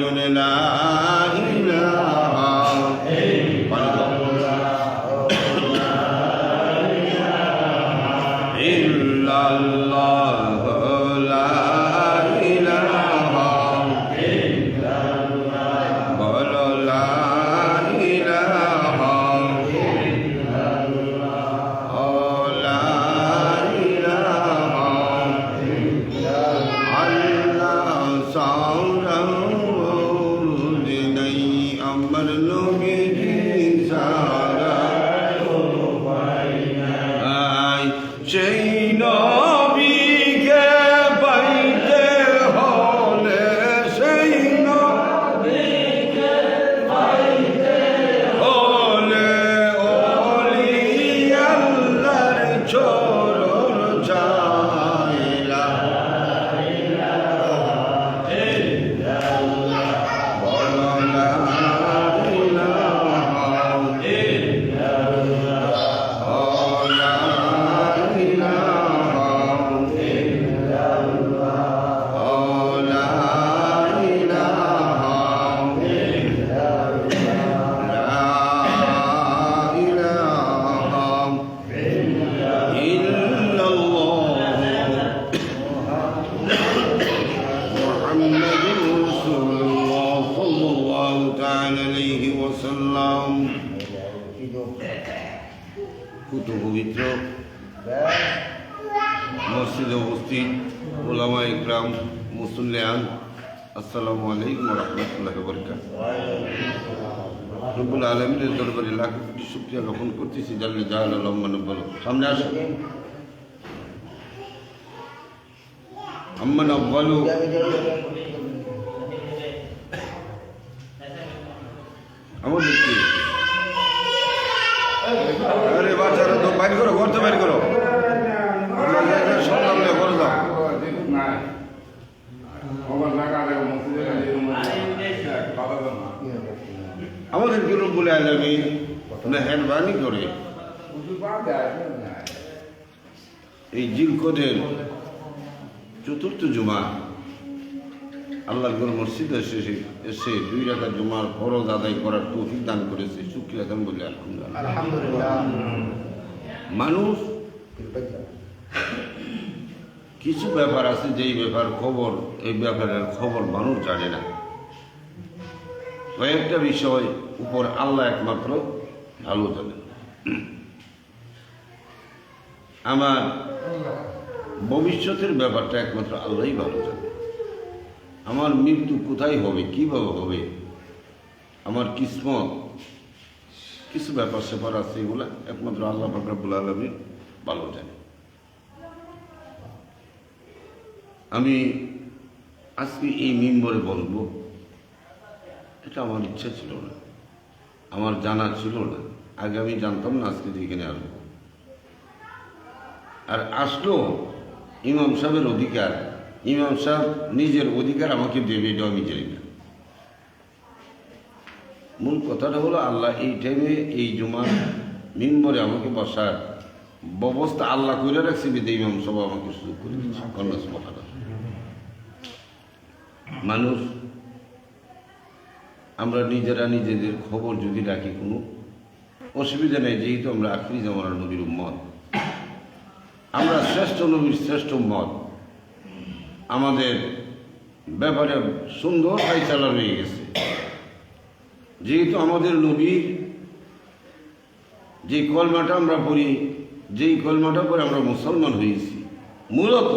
لا কুতু পবিত্র। মসজিদে উপস্থিত ওলামা ইকরাম মুসল্লিয়ান আসসালামু আলাইকুম রহমতুল্লাহ বরকাত রব্বুল আলমিনের দরবারে লাখ কোটি শুক্রিয়া জ্ঞাপন করতেছি। জানলে জাহাল আলম্মান বলো। সামনে আসো। আম্মান বলো আমাদের কি আরে বাচ্চারা তো বাইর করো, ঘর তো বাইর করো। আমাদের কি রব্বুল আলমী মেহরবানি করে। এই জিলকদের চতুর্থ জুমা। আল্লাহ গোল মসজিদ এসে এসে দুই রাখা জুমার ফরজ আদায় করার তৌফিক দান করেছে। শুক্রিয়া দান বলে আলহামদুলিল্লাহ। মানুষ কিছু ব্যাপার আছে যেই ব্যাপার খবর এই ব্যাপারের খবর মানুষ জানে না। কয়েকটা বিষয় উপর আল্লাহ একমাত্র ভালো জানেন আমার ভবিষ্যতের ব্যাপারটা একমাত্র আল্লাহই ভালো জানে। আমার মৃত্যু কোথায় হবে? কীভাবে হবে? আমার কিসমত, কিছু ব্যাপার স্যাপার আছে এগুলো? একমাত্র আল্লাহ ফাকরাবুল আলমী ভালো জানে। আমি আজকে এই মেম্বরে বলব, এটা আমার ইচ্ছা ছিল না। আমার জানা ছিল না। আগে আমি জানতাম না আজকে যে এখানে আসব। আর আসলো ইমাম সাহেবের অধিকার ইমাম সাহেব নিজের অধিকার আমাকে দেবে, এটা আমি জানি না। মূল কথাটা হলো, আল্লাহ এই টাইমে এই জুমার মিম্বরে আমাকে বসার ব্যবস্থা আল্লাহ করে রাখছে বিদে ইমাম সভা আমাকে সুযোগ করে দিচ্ছে মানুষ, আমরা নিজেরা নিজেদের খবর যদি রাখি কোনো, অসুবিধা নেই, যেহেতু আমরা আখরি জামানার নবীর মত আমরা শ্রেষ্ঠ নবীর শ্রেষ্ঠ মত আমাদের ব্যাপারে সুন্দর ফাইসালা রয়ে গেছে যেহেতু আমাদের নবীর যে কলমাটা আমরা পড়ি, যেই কলমাটা পরে আমরা মুসলমান হয়েছি মূলত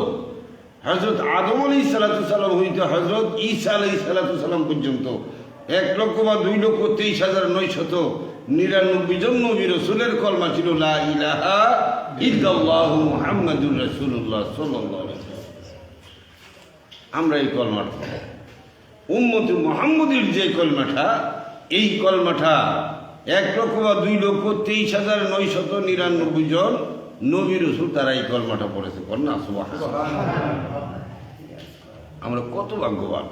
হজরত আদম আলী সালাতাম হইতে হজরত ঈসা আলাই সালাতাম পর্যন্ত এক লক্ষ বা দুই লক্ষ তেইশ হাজার নয়শত নিরানব্বই জন নবী রসুলের কলমা ছিল লা ইলাহা ইল্লাল্লাহু মুহাম্মাদুর। আমরা এই কলমাটা উম্মতে মোহাম্মদের যে কলমাটা, এই কলমাটা এক লক্ষ বা দুই লক্ষ তেইশ হাজার নয়শত নিরানব্বই জন নবী রসুল তারা এই কলমাটা পড়েছে। কন্যা আমরা কত ভাগ্যবান।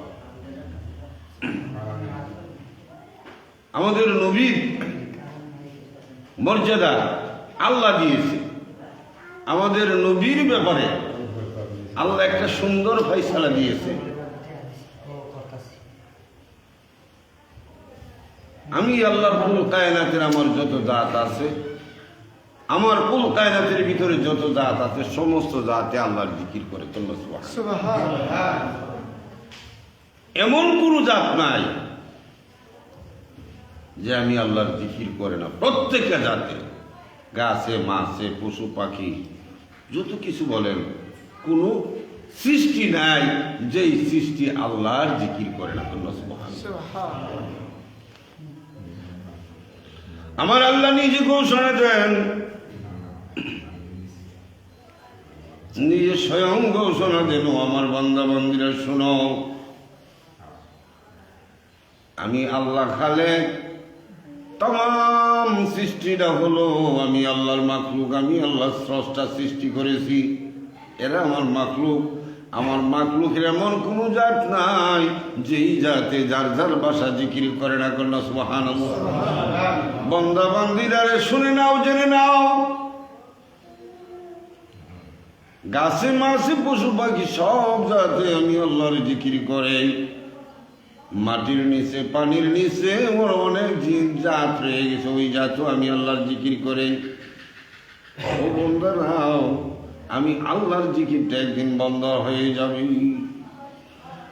আমাদের নবীর মর্যাদা আল্লাহ দিয়েছে। আমাদের নবীর ব্যাপারে আল্লাহ একটা সুন্দর ফয়সালা দিয়েছে। আমি আল্লাহর কুল কায়নাতের আমার যত জাত আছে আমার কুল কায়নাতের ভিতরে যত জাত আছে সমস্ত জাতে আল্লাহর জিকির করে তোমরা এমন কোন জাত নাই যে আমি আল্লাহর জিকির করে না। প্রত্যেকটা জাতে গাছে মাছে পশু পাখি যত কিছু বলেন কোনো সৃষ্টি নাই যেই সৃষ্টি আল্লাহর জিকির করে না আমার আল্লাহ নিজে ঘোষণা দেন, নিজে স্বয়ং ঘোষণা দেন আমার বান্দা, বান্দিরা, শোনো। আমি আল্লাহ খালে তাম সৃষ্টিটা হলো, আমি আল্লাহর মাখলুক, আমি আল্লাহ স্রষ্টা সৃষ্টি করেছি। এরা আমার মাকলুক। আমার মাখলুকের এমন কোনো জাত নাই, যেই জাতে যার যার বাসা জিকির করে না কন্যা সুবাহান বন্দা বান্দিরারে শুনে নাও, জেনে নাও। গাছে মাছে পশু পাখি সব জাতে আমি আল্লাহর জিকির করে। মাটির নিচে, পানির নিচে ওর অনেক জীব জাত রয়ে গেছে, ওই জাতও আমি আল্লাহর জিকির করে। ও বন্ধুরাও আমি আল্লাহর জিকিরটা একদিন বন্ধ হয়ে যাবে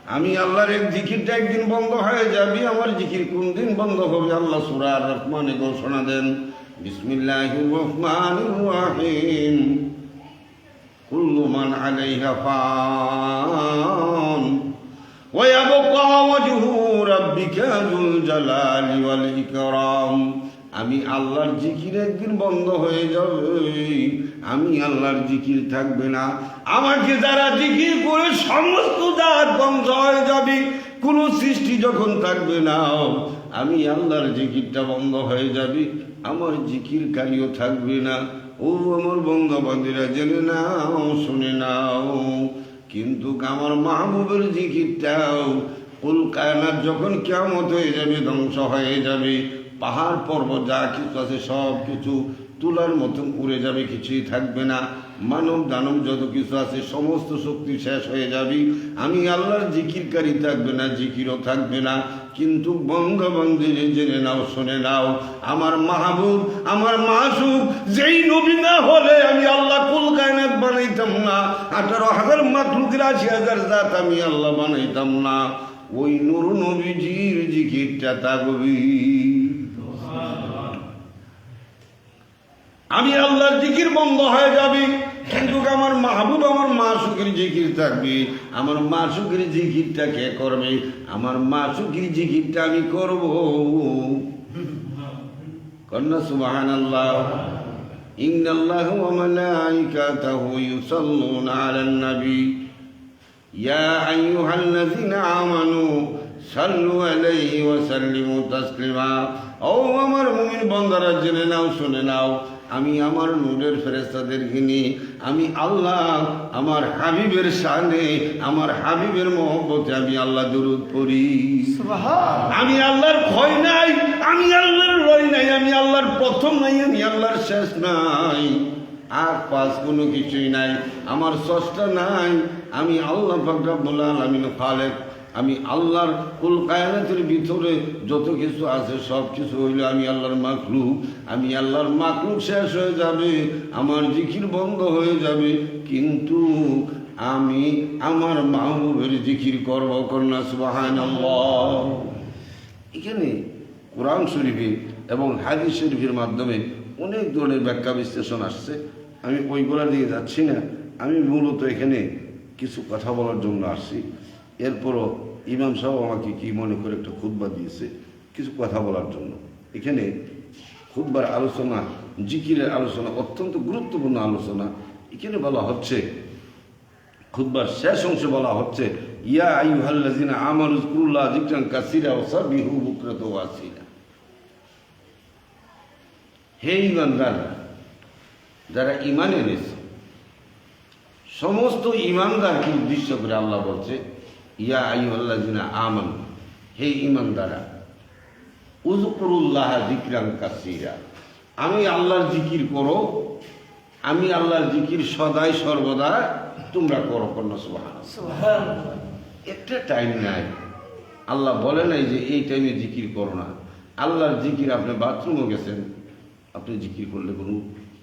আমি আল্লাহর এক জিকিরটা একদিন বন্ধ হয়ে যাবে আমার জিকির কোন দিন বন্ধ হবে আল্লাহ সুরার রহমানে ঘোষণা দেন বিসমিল্লাহির রহমানির রহিম কুল্লু মান আলাইহা ফান ويبقى وجه ربك ذو الجلال والإكرام আমি আল্লাহর জিকির একদিন বন্ধ হয়ে যাবে আমি আল্লাহর জিকির থাকবে না। আমাকে যারা জিকির করে সমস্ত জাত ধ্বংস হয়ে যাবে, কোনো সৃষ্টি যখন থাকবে না, আমি আল্লাহর জিকিরটা বন্ধ হয়ে যাবে। আমার জিকির কালিও থাকবে না। ও আমার বন্ধবান্ধীরা জেনে নাও, শুনে নাও। কিন্তু আমার মাহবুবের জিকিরটাও কুল কায়নাত যখন কেমত হয়ে যাবে, ধ্বংস হয়ে যাবে, পাহাড় পর্বত যা কিছু আছে সব কিছু তুলার মতন উড়ে যাবে, কিছুই থাকবে না। মানব দানব যত কিছু আছে, সমস্ত শক্তি শেষ হয়ে যাবে। আমি আল্লাহর জিকিরকারী থাকবে না, জিকিরও থাকবে না। কিন্তু বন্ধ বন্ধে জেনে নাও, শুনে নাও। আমার মাহবুব, আমার মাসুক যেই নবী না হলে আমি আল্লাহ কুল কায়নাত বানাইতাম না। আঠারো হাজার মাতলুকের আশি হাজার জাত আমি আল্লাহ বানাইতাম না। ওই নুর নবীজির জিকিরটা তাগবি আমি আল্লাহর জিকির বন্ধ হয়ে যাবে কিন্তু আমার মাহবুব আমার মাসুকের জিকির থাকবে আমার মাসুকের জিকিরটা কে করবে আমার মাসুকের জিকিরটা আমি করব কন্যা সুবাহান আল্লাহ إن الله وملائكته يصلون على النبي يا أيها الذين آمنوا صلوا عليه وسلموا تسليما ও আমার মুমিন বন্দারা জেনে নাও শুনে নাও আমি আমার নূরের ফেরেস্তাদেরকে নিয়ে আমি আল্লাহ আমার হাবিবের শানে আমার হাবিবের মহব্বতে আমি আল্লাহ দুরুদ পড়ি। আমি আল্লাহর ভয় নাই আমি আল্লাহর লয় নাই আমি আল্লাহর প্রথম নাই আমি আল্লাহর শেষ নাই। আর পাঁচ কোনো কিছুই নাই আমার সস্তা নাই আমি আল্লাহ ফাকরাবুল আলমিন খালেক আমি আল্লাহর কুল কায়নাতের ভিতরে যত কিছু আছে, সব কিছু হইলে আমি আল্লাহর মাকলুক আমি আল্লাহর মাকলুক শেষ হয়ে যাবে, আমার জিকির বন্ধ হয়ে যাবে। কিন্তু আমি আমার মাহবুবের জিকির করব কন্যা সুবাহান এখানে কোরআন শরীফে এবং হাদিস শরীফের মাধ্যমে অনেক ধরনের ব্যাখ্যা বিশ্লেষণ আসছে। আমি ওইগুলা দিয়ে যাচ্ছি না। আমি মূলত এখানে কিছু কথা বলার জন্য আসছি। এরপরও ইমাম সাহেব আমাকে কি মনে করে একটা খুতবা দিয়েছে, কিছু কথা বলার জন্য। এখানে খুতবার আলোচনা, জিকিরের আলোচনা অত্যন্ত গুরুত্বপূর্ণ আলোচনা। এখানে বলা হচ্ছে, খুতবার শেষ অংশে বলা হচ্ছে, ইয়া আইয়ুহাল্লাযিনা আমানু যকুরুল্লাহ যিকরান কাসীরা ওয়া সাবিহু বুকরাতা ওয়া আসীলা। হে ইমানদার, যারা ইমান এনেছে, সমস্ত ইমানদারকে উদ্দেশ্য করে আল্লাহ বলছে ইয়া আই আল্লাহ জিনা আমান হে ইমানদারা উজকুরুল্লাহ জিক্রান কাসিরা আমি আল্লাহর জিকির করো আমি আল্লাহর জিকির সদাই সর্বদা তোমরা করো কন্যা সুবাহ একটা টাইম নাই। আল্লাহ বলে নাই যে এই টাইমে জিকির করো না। আল্লাহর জিকির আপনি বাথরুমে গেছেন আপনি জিকির করলে কোনো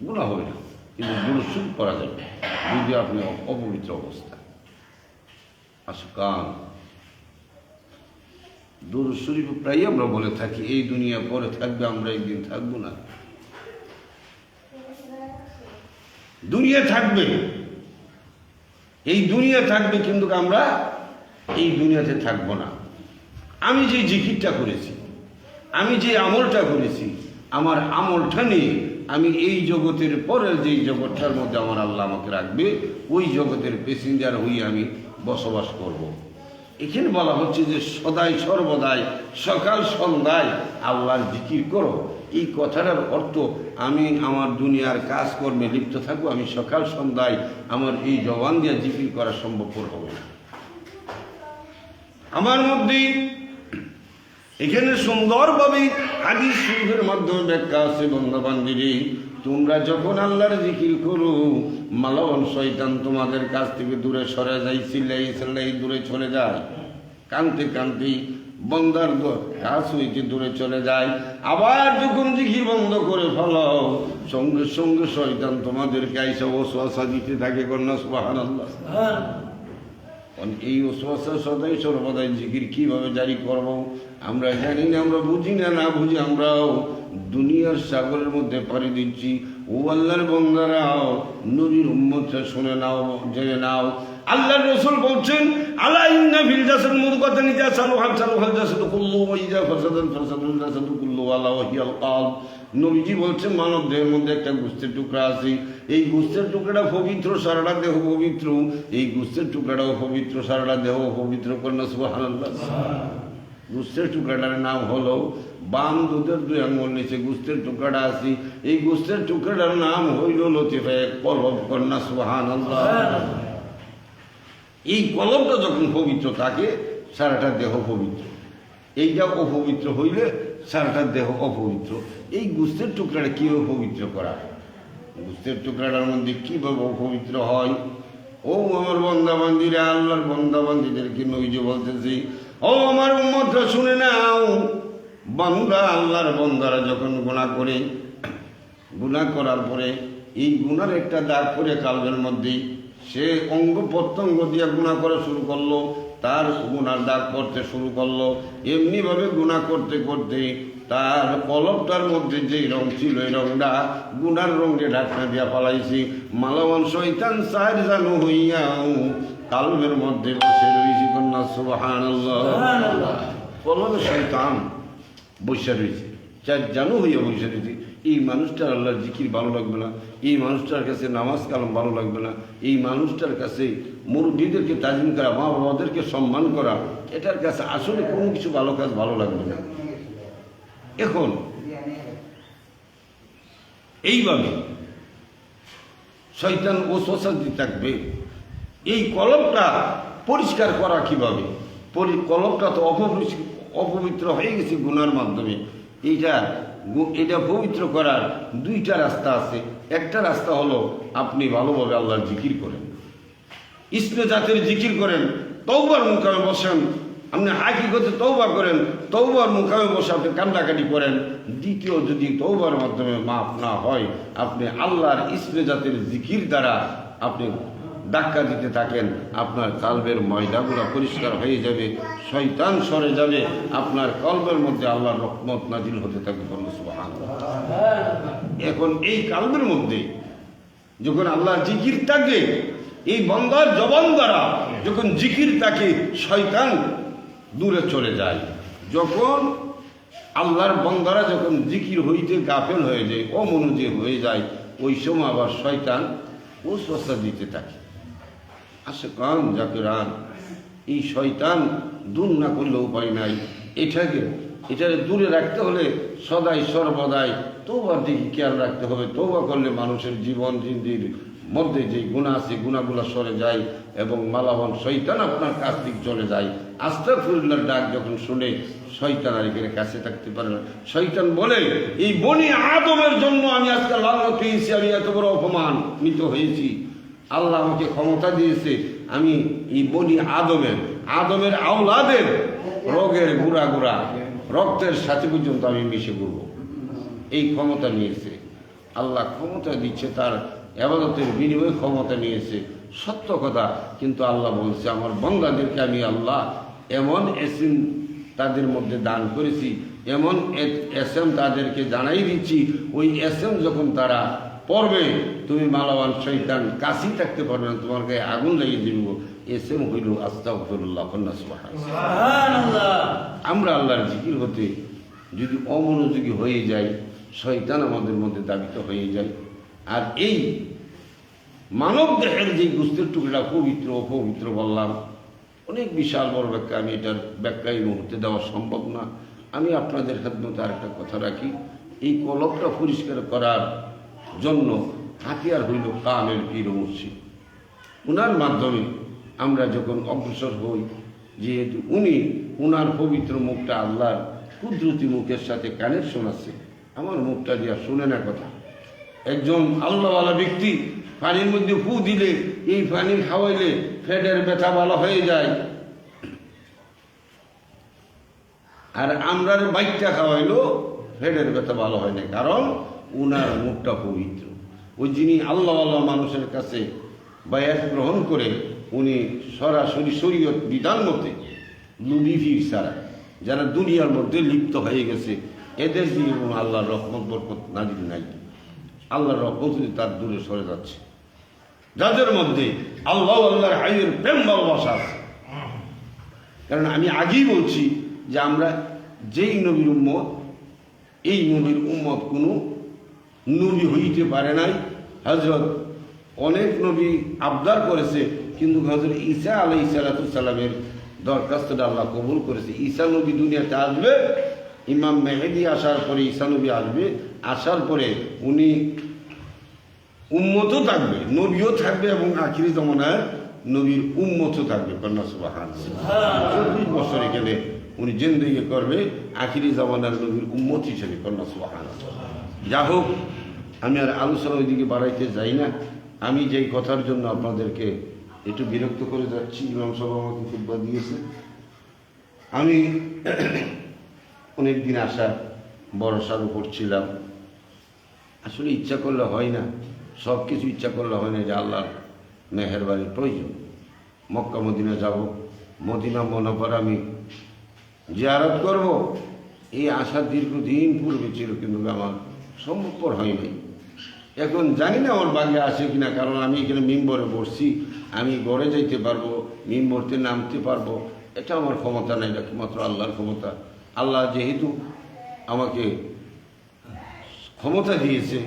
গুণা হবে না। কিন্তু দুরসুল করা যাবে যদি আপনি অপবিত্র অবস্থা আসকান। দুরুদ শরীফ প্রায় আমরা বলে থাকি, এই দুনিয়া পরে থাকবে, আমরা একদিন থাকব না। দুনিয়া থাকবে। এই দুনিয়া থাকবে কিন্তু আমরা এই দুনিয়াতে থাকব না। আমি যে জিকিরটা করেছি, আমি যে আমলটা করেছি, আমার আমলটা নিয়ে আমি এই জগতের পরের যেই জগৎটার মধ্যে আমার আল্লাহ আমাকে রাখবে, ওই জগতের প্যাসেঞ্জার হয়ে আমি বসবাস করব। এখানে বলা হচ্ছে যে সদাই সর্বদাই, সকাল সন্ধ্যায় আল্লাহর জিকির করো এই কথাটার অর্থ আমি আমার দুনিয়ার কাজকর্মে লিপ্ত থাকব, আমি সকাল সন্ধ্যায় আমার এই জবান দিয়ে জিকির করা সম্ভবপর হবে আমার মধ্যে এখানে সুন্দরভাবে হাদিস শরীফের মাধ্যমে ব্যাখ্যা আছে বন্ধবান্ধবী তোমরা যখন আল্লাহর জিকির করো মালবন শয়তান তোমাদের কাছ থেকে দূরে সরে যায় চিল্লাই চিল্লাই দূরে চলে যায়। কানতে কানতে বন্দার কাছ হইতে দূরে চলে যায়। আবার যখন জিকির বন্ধ করে ফেলো, সঙ্গে সঙ্গে শয়তান তোমাদেরকে আইসা ওসওয়াসা দিতে থাকে কন্যা সুবাহান আল্লাহ এই ওসওয়াসা সদাই সর্বদাই জিকির কীভাবে জারি করব? আমরা জানি না, আমরা বুঝি না না বুঝি আমরাও দুনিয়ার সাগরের মধ্যে পাড়ি দিচ্ছি। ও আল্লাহর বন্দারাও, নবীর উম্মতটা শুনে নাও, জেনে নাও। আল্লাহর রসুল বলছেন আল্লাহ ইন্না ফিল জাসাদ মুদগাতান ইজা সালুহা সালুহাল জাসাদ কুল্লু ওয়া ইজা ফাসাদান জাসাদ নবীজি বলছেন, মানব দেহের মধ্যে একটা গুস্তের টুকরা আছে। এই গুস্তের টুকরাটা পবিত্র, সারাটা দেহ পবিত্র। এই গুস্তের টুকরাটাও পবিত্র, সারাটা দেহ পবিত্র কন্যা সুবহানাল্লাহ। গুস্তের টুকরাটার নাম হলো বাম দুধের দুই আঙুল নিচে গুস্তের টুকরাটা আছে। এই গুস্তের টুকরাটার নাম হইল লতিফে কন্যা সুহান এই কলবটা যখন পবিত্র থাকে, সারাটা দেহ পবিত্র। এইটা অপবিত্র হইলে সারাটা দেহ অপবিত্র। এই গুস্তের টুকরাটা কীভাবে পবিত্র করা? গুস্তের টুকরাটার মধ্যে কীভাবে অপবিত্র হয়? ও আমার বন্দাবান্দিরা আল্লাহর বন্দাবান্দিদেরকে নইজে বলতেছি, ও আমার উম্মতরা, শুনে নাও, বান্দা আল্লাহর বন্দারা যখন গুণা করে গুণা করার পরে এই গুণার একটা দাগ করে কালবের মধ্যে, সে অঙ্গ প্রত্যঙ্গ দিয়ে গুণা করা শুরু করল। তার গুনার দাগ পড়তে শুরু করল এমনিভাবে গুণা করতে করতে তার কলপটার মধ্যে যেই রং ছিল এই রংটা গুনার রঙে ঢাকনা দিয়া ফালাইছি। মালাবান শৈতান সাহের জানু হইয়াও কালবের মধ্যে বসে রয়েছি কন্যা সুবাহান কলবের শৈতান বসে রয়েছে চার জানু হইয়া বসে রয়েছে এই মানুষটার আল্লাহর জিকির ভালো লাগবে না, এই মানুষটার কাছে নামাজ কালাম ভালো লাগবে না, এই মানুষটার কাছে মুরব্বীদেরকে তাজিম করা মা বাবাদেরকে সম্মান করা, এটার কাছে আসলে কোনো কিছু ভালো কাজ ভালো লাগবে না। এখন এইভাবে শৈতান ও সোসাইটি থাকবে, এই কলমটা পরিষ্কার করা কীভাবে? কলমটা তো অপবিত্র হয়ে গেছে গুনার মাধ্যমে। এইটা এটা পবিত্র করার দুইটা রাস্তা আছে। একটা রাস্তা হলো আপনি ভালোভাবে আল্লাহর জিকির করেন। ইসমে জাতের জিকির করেন তৌবার মুখামে বসেন। আপনি হাকিকতে তৌবা করেন তৌবার মুখামে বসে আপনি কান্দাকাটি করেন। দ্বিতীয় যদি তৌবার মাধ্যমে মাফ না হয়, আপনি আল্লাহর ইসমে জাতের জিকির দ্বারা আপনি ধাক্কা দিতে থাকেন, আপনার কালবের ময়দাগুলো পরিষ্কার হয়ে যাবে, শয়তান সরে যাবে, আপনার কলবের মধ্যে আল্লাহর রহমত নাজিল হতে থাকবে সুবহানাল্লাহ। এখন এই কালবের মধ্যে যখন আল্লাহর জিকির থাকে, এই বন্দার জবান দ্বারা যখন জিকির থাকে, শয়তান দূরে চলে যায় যখন আল্লাহর বন্দারা যখন জিকির হইতে গাফেল হয়ে যায়, অমনোযোগ হয়ে যায়, ওই সময় আবার শয়তান ও সস্তা দিতে থাকে আসে কান যাকে রান। এই শয়তান দূর না করলে উপায় নাই। এটাকে এটাকে দূরে রাখতে হলে সদাই সর্বদাই তৌবার দিকে খেয়াল রাখতে হবে। তৌবা করলে মানুষের জীবন জিন্দির মধ্যে যে গুণা আছে, গুণাগুলো সরে যায় এবং মালাবন শৈতান আপনার কাছ দিক চলে যায়। আস্তাফুল্লার ডাক যখন শুনে শৈতান আর এখানে কাছে থাকতে পারে না। শৈতান বলে, এই বনি আদমের জন্য আমি আজকে লাল পেয়েছি আমি এত বড় অপমান, মৃত হয়েছি। আল্লাহ আমাকে ক্ষমতা দিয়েছে, আমি এই বলি আদমের আদমের আওলাদের রোগের গুড়া গুড়া, রক্তের সাথে পর্যন্ত আমি মিশে করব এই ক্ষমতা নিয়েছে। আল্লাহ ক্ষমতা দিচ্ছে, তার আবাদতের বিনিময়ে ক্ষমতা নিয়েছে। সত্য কথা, কিন্তু আল্লাহ বলছে, আমার বন্দাদেরকে আমি আল্লাহ এমন এসিম তাদের মধ্যে দান করেছি, এমন এস এম তাদেরকে জানাই দিচ্ছি। ওই এস এম যখন তারা পড়বে তুমি মালাবান শৈতান কাশি থাকতে পারবে না তোমার গায়ে আগুন লাগিয়ে দিব। এসে হইল আস্তাফরুল্লাহ আমরা আল্লাহর জিকির হতে যদি অমনোযোগী হয়ে যাই শয়তান আমাদের মধ্যে দাবিত হয়ে যায়। আর এই মানব দেহের যে গুস্তের টুকরা পবিত্র অপবিত্র বললাম অনেক বিশাল বড় ব্যাখ্যা আমি এটার ব্যাখ্যা এই মুহূর্তে দেওয়া সম্ভব না। আমি আপনাদের খেদমতে আর একটা কথা রাখি। এই কলবটা পরিষ্কার করার জন্য হাতিয়ার হইল কামের পীর মুর্শিদ। উনার মাধ্যমে আমরা যখন অগ্রসর হই, যেহেতু উনি উনার পবিত্র মুখটা আল্লাহর কুদরতি মুখের সাথে কানেকশন আছে, আমার মুখটা দিয়া শুনে না কথা। একজন আল্লাহওয়ালা ব্যক্তি পানির মধ্যে ফু দিলে, এই পানি খাওয়াইলে ফেটের ব্যথা ভালো হয়ে যায়। আর আমরার বাইকটা খাওয়াইলো ফেটের ব্যথা ভালো হয় না। কারণ উনার মুখটা পবিত্র। ওই যিনি আল্লাহ আল্লাহ মানুষের কাছে বায়াত গ্রহণ করে, উনি সরাসরি শরীয়ত বিধান মতে লুবিফির ছাড়া যারা দুনিয়ার মধ্যে লিপ্ত হয়ে গেছে, এদের এবং আল্লাহর রহমত, বরকত নাজির নাই। আল্লাহর রহমত তার দূরে সরে যাচ্ছে। যাদের মধ্যে আল্লাহ আল্লাহর হাইয়ের প্রেম ভালোবাসা আছে। কারণ আমি আগেই বলছি যে আমরা যেই নবীর উম্মত, এই নবীর উম্মত কোনো নবী হইতে পারে নাই। হজরত অনেক নবী আবদার করেছে, কিন্তু হজরত ঈসা আলাই সালাতামের দরখাস্তটা আল্লাহ কবুল করেছে। ঈসা নবী দুনিয়াতে আসবে, ইমাম মেহেদি আসার পরে ঈসা নবী আসবে, আসার পরে উনি উম্মতও থাকবে, নবীও থাকবে এবং আখিরি জমানায় নবীর উম্মতও থাকবে। কন্যা চব্বিশ বছর এখানে উনি জিন্দগি করবে, আখিরি জমানার নবীর উম্মত হিসেবে। কন্যা সুবাহান যা হোক, আমি আর আলোচনা ওইদিকে বাড়াইতে যাই না। আমি যেই কথার জন্য আপনাদেরকে একটু বিরক্ত করে যাচ্ছি, ইমাম সাহেব আমাকে ফুটবল দিয়েছে। আমি অনেক দিন আসা ভরসার উপর ছিলাম। আসলে ইচ্ছা করলে হয় না সব কিছু ইচ্ছা করলে হয় না যে আল্লাহর মেহরবানির প্রয়োজন। মক্কা, মদিনা যাব, মদিনা মনোপর আমি জিয়ারত করব। এই আশা দীর্ঘদিন পূর্বে ছিল, কিন্তু আমার সম্ভবপর হয় নাই এখন জানি না আমার বাগে আসে কিনা, কারণ আমি এখানে মিম্বরে বসছি। আমি গড়ে যাইতে পারব, মিম্বরতে নামতে পারব। এটা আমার ক্ষমতা নাই এটা একমাত্র আল্লাহর ক্ষমতা। আল্লাহ যেহেতু আমাকে ক্ষমতা দিয়েছে,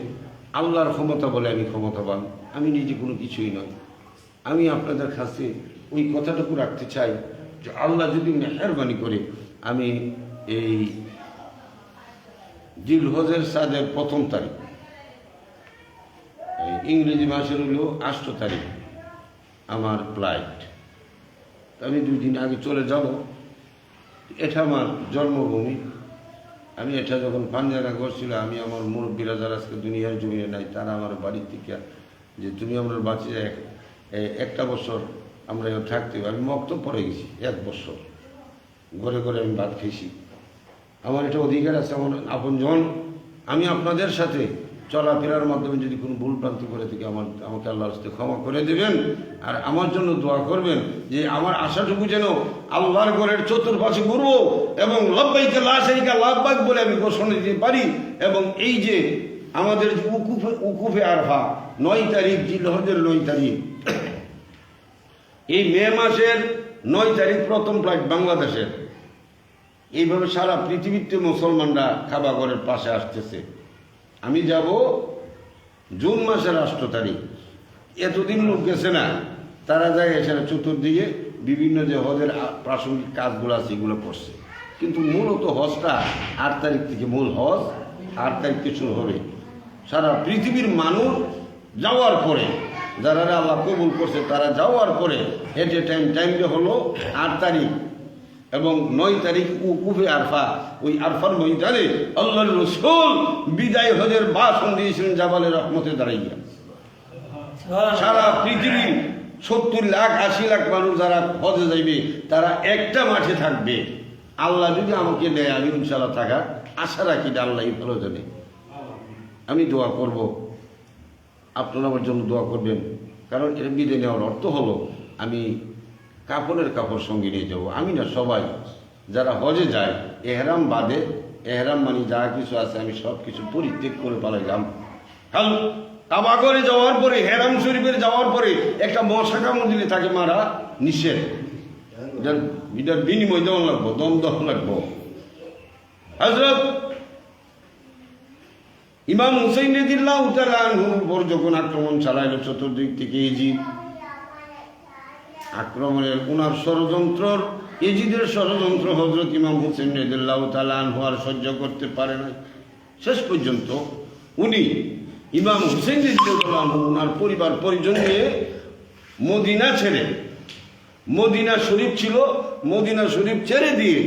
আল্লাহর ক্ষমতা বলে আমি ক্ষমতাবান। আমি নিজে কোনো কিছুই নয় আমি আপনাদের কাছে ওই কথাটুকু রাখতে চাই যে আল্লাহ যদি মেহরবানি করে, আমি এই জিলহজের সাদের প্রথম তারিখ। ইংরেজি মাসের হলো আষ্ট তারিখ, আমার ফ্লাইট আমি দুই দিন আগে চলে যাব। এটা আমার জন্মভূমি। আমি এটা যখন পাঞ্জানা করছিল আমি আমার মুরব্বীরা যারা আজকে দুনিয়ার জমিয়ে নাই, তারা আমার বাড়ির থেকে যে তুমি আমরা বাঁচে এক- একটা বছর আমরা থাকতে আমি মক্ত পড়ে গেছি, এক বছর। ঘরে ঘরে আমি ভাত খেয়েছি। আমার এটা অধিকার আছে, আমার আপনজন আমি আপনাদের সাথে চলাফেরার মাধ্যমে যদি কোনো ভুল প্রান্তি করে থাকি, আমার, আমাকে আল্লাহর সাথে ক্ষমা করে দেবেন আর আমার জন্য দোয়া করবেন যে আমার আশাটুকু যেন আল্লাহর ঘরের চতুর্পাশে ঘুরবো এবং লব্বাইকে লাশাইকা লাভবাক বলে আমি ঘোষণা দিতে পারি এবং এই যে আমাদের যে উকুফে উকুফে আরফা, নয় তারিখ জিলহজের নয় তারিখ, এই মে মাসের নয় তারিখ প্রথম ফ্লাইট বাংলাদেশের। এইভাবে সারা পৃথিবীতে মুসলমানরা খাবাগরের পাশে আসতেছে। আমি যাব জুন মাসের আষ্ট তারিখ। এতদিন লোক গেছে না। তারা যায় এসে চতুর্দিকে বিভিন্ন যে হজের প্রাসঙ্গিক কাজগুলো আছে, এগুলো করছে। কিন্তু মূলত হজটা আট তারিখ থেকে মূল হজ, আট তারিখ থেকে শুরু হবে। সারা পৃথিবীর মানুষ যাওয়ার পরে, যারা আল্লাহ কবুল করছে, তারা যাওয়ার পরে এট এ টাইম টাইমটা হলো আট তারিখ এবং নয় তারিখ উকুফে আরফা। ওই আরফার ময়দানে আল্লাহ রসুল বিদায় হজের বাসন দিয়েছিলেন জাবালের রহমতে দাঁড়াইয়া। সারা পৃথিবীর সত্তর লাখ, আশি লাখ মানুষ যারা হজে যাইবে, তারা একটা মাঠে থাকবে। আল্লাহ যদি আমাকে নেয় আমি ইনশাল্লাহ থাকার আশা রাখি যে আল্লাহ ভালো জানে। আমি দোয়া করব। আপনারা আমার জন্য দোয়া করবেন। কারণ এর বিদায় নেওয়ার অর্থ হলো, আমি কাপড়ের কাপড় সঙ্গে নিয়ে যাব। আমি না সবাই। যারা হজে যায়, এহরাম বাদে, এহরাম মানে যা কিছু আছে, আমি সব কিছু পরিত্যাগ করে পালাইলাম কাল কাবাগরে যাওয়ার পরে হেরাম শরীফের যাওয়ার পরে একটা মশা কামড় তাকে মারা নিষেধ। এটার বিনিময় দেওয়া লাগবো, দম দেওয়া লাগবো। হজরত ইমাম হুসেন রেদিল্লাহ উতালানহুর উপর যখন আক্রমণ চালাইল, চতুর্দিক থেকে ইজিদ আক্রমণের উনার ষড়যন্ত্রর এজিদের ষড়যন্ত্র হজরত ইমাম হুসেন রেদিল্লাহ তালানহু হওয়ার সহ্য করতে পারে না শেষ পর্যন্ত উনি ইমাম হুসেন রেদিল্লাহু উনার পরিবার, পরিজন নিয়ে মদিনা ছেড়ে, মদিনা শরীফ ছিল, মদিনা শরীফ ছেড়ে দিয়ে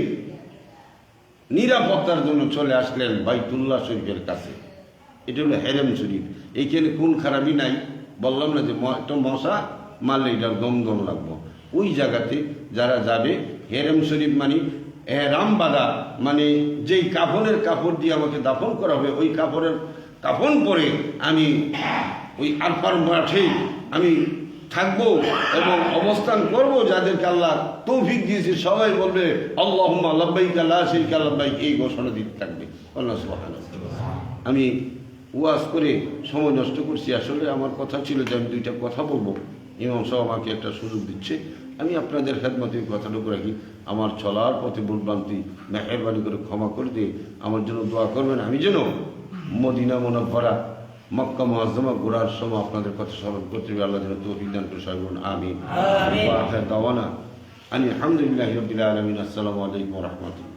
নিরাপত্তার জন্য চলে আসলেন বাইতুল্লাহ শরীফের কাছে। এটা হলো হেরেম শরীফ। এইখানে কোন খারাপই নাই। বললাম না যে একটা মশা মারলে এটার দম দম লাগবো। ওই জায়গাতে যারা যাবে, হেরেম শরীফ মানে এহরাম বাদা মানে যেই কাফনের কাপড় দিয়ে আমাকে দাফন করা হবে ওই কাপড়ের কাফন পরে আমি ওই আলফার মাঠে আমি থাকব এবং অবস্থান করব যাদেরকে আল্লাহ তৌফিক দিয়েছে। সবাই বলবে আল্লাহ আল্লাহবাইক আল্লাহ সেই আল্লাহবাইক এই ঘোষণা দিতে থাকবে। তাআলা। আমি ওয়াজ করে সময় নষ্ট করছি। আসলে আমার কথা ছিল যে আমি দুইটা কথা বলব। ইমাম সাহেব আমাকে একটা সুযোগ দিচ্ছে। আমি আপনাদের খেদমতে এই কথাটুকু রাখি। আমার চলার পথে ভুলভ্রান্তি মেহরবানি করে ক্ষমা করে দিয়ে আমার জন্য দোয়া করবেন। আমি যেন মদিনা মনোভরা মক্কা মহাজমা ঘোরার সময় আপনাদের কথা স্মরণ করতে হবে আল্লাহ যেন তৌফিক দান করে। ওয়া আখির দাওয়ানা। আনি আলহামদুলিল্লাহি আলামিন। আসসালামু আলাইকুম ওয়া রাহমাতুল্লাহ।